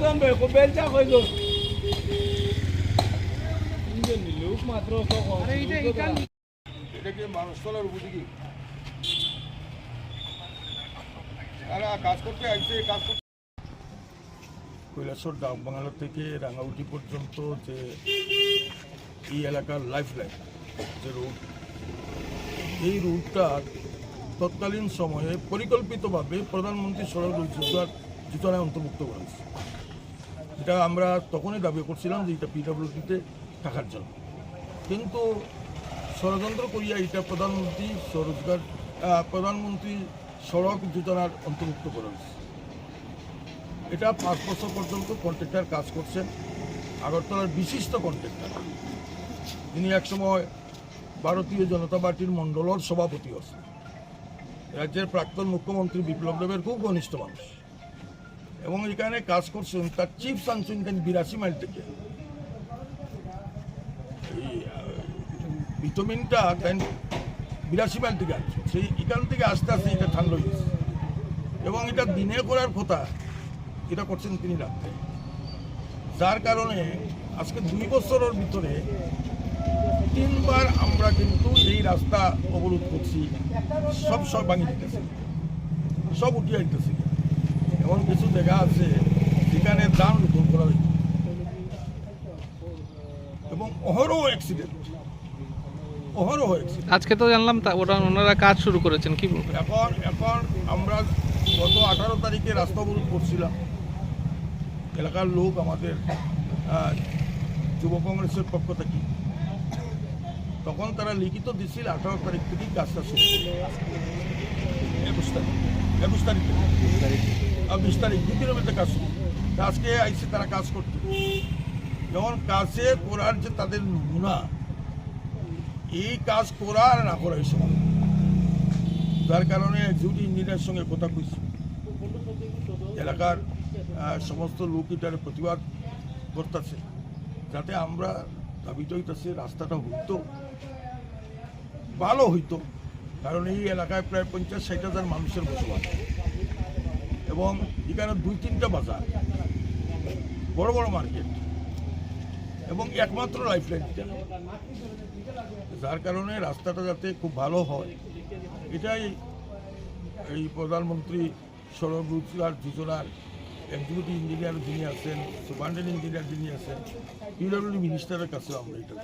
বেলচা লোক মাত্র তারা কাজ করতে আসছে কাজ করতে কৈলাসর ডাক বাংলা থেকে রাঙাউটি পর্যন্ত যে এই এলাকার লাইফ লাইন যে রুট এই রুটটা তৎকালীন সময়ে পরিকল্পিতভাবে প্রধানমন্ত্রী সড়ক যোজনার যোজনায় অন্তর্ভুক্ত করা হয়েছে এটা আমরা তখনই দাবি করছিলাম যে এটা পিডাব্লিউডিতে থাকার জন্য। কিন্তু ষড়যন্ত্র করিয়া এটা প্রধানমন্ত্রী স্বরোজগার প্রধানমন্ত্রী সড়ক যোজনার অন্তর্ভুক্ত করা হয়েছে। এটা পাঁচ বছর পর্যন্ত কন্ট্রাক্টর কাজ করছেন, আগরতলার বিশিষ্ট কন্ট্রাক্টর তিনি একসময় ভারতীয় জনতা পার্টির মণ্ডলের সভাপতি আছেন রাজ্যের প্রাক্তন মুখ্যমন্ত্রী বিপ্লব দেবের খুব ঘনিষ্ঠ মানুষ। এবং এখানে কাজ করছেন তার চিফ সানসুন বিরাশি মাইল থেকে? ভিটামিনটা বিরাশি মাইল থেকে আসছে। সেই এখান থেকে আস্তে আস্তে এটা ঠান্ডা হয়ে গেছে। এবং এটা দিনে করার কথা, এটা করছেন তিনি রাত্রে। যার কারণে আজকে দুই বছরের ভিতরে তিনবার আমরা কিন্তু এই রাস্তা অবরোধ করছি। সব সব ভাঙিয়ে দিতেছি। সব উঠিয়ে দিতেছি। এমন কিছু জায়গা আছে যেখানে দাম রোপণ করা হয়েছে এবং অহরহ অ্যাক্সিডেন্ট অহরহ অ্যাক্সিডেন্ট আজকে তো জানলাম তা ওরা ওনারা কাজ শুরু করেছেন কি এখন এখন আমরা গত আঠারো তারিখে রাস্তা অবরোধ করছিলাম। এলাকার লোক আমাদের যুব কংগ্রেসের পক্ষ থেকে। তখন তারা লিখিত দিছিল আঠারো তারিখ থেকেই কাজটা শুরু। একুশ তারিখ। একুশ তারিখ থেকে। বিশ তারিখ দু দিনের মধ্যে কাজ শুরু আজকে আইসে তারা কাজ করতে। যেমন কাজে করার যে তাদের নমুনা, এই কাজ করা আর না করা সময় যার কারণে এক্সিকিউটিভ ইঞ্জিনিয়ারের সঙ্গে কথা কইছি। এলাকার সমস্ত লোক এটার প্রতিবাদ করতেছে, যাতে আমরা দাবিটা হইতেছে রাস্তাটা হইতো, ভালো হইতো। কারণ এই এলাকায় প্রায় পঞ্চাশ ষাট হাজার মানুষের বসবাস। এবং এখানে দুই তিনটা বাজার। বড় বড় মার্কেট এবং একমাত্র লাইফ লাইন যার কারণে রাস্তাটা যাতে খুব ভালো হয়। এটাই এই প্রধানমন্ত্রী সড়ক রোজগার যোজনার এক্সিকিউটিভ ইঞ্জিনিয়ার যিনি আছেন সুপারিনটেন্ডেন্ট ইঞ্জিনিয়ার যিনি আছেন পিডব্লিউডি মিনিস্টারের কাছে আমরা এটা।